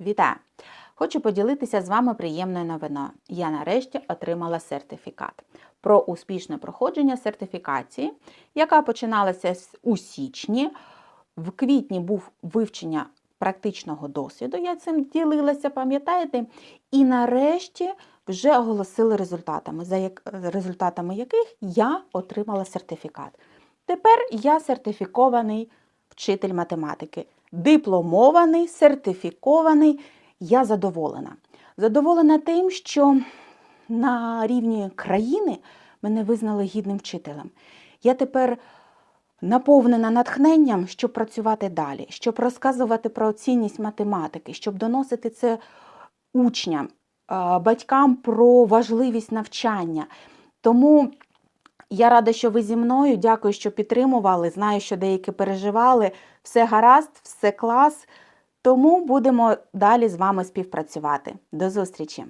Вітаю! Хочу поділитися з вами приємною новиною. Я нарешті отримала сертифікат про успішне проходження сертифікації, яка починалася у січні. В квітні був вивчення практичного досвіду, я цим ділилася, пам'ятаєте? І нарешті вже оголосили результатами, за результатами яких я отримала сертифікат. Тепер я сертифікований вчитель математики, дипломований, сертифікований. Я задоволена. Задоволена тим, що на рівні країни мене визнали гідним вчителем. Я тепер наповнена натхненням, щоб працювати далі, щоб розказувати про цінність математики, щоб доносити це учням, батькам про важливість навчання. Тому я рада, що ви зі мною. Дякую, що підтримували. Знаю, що деякі переживали. Все гаразд, все клас. Тому будемо далі з вами співпрацювати. До зустрічі!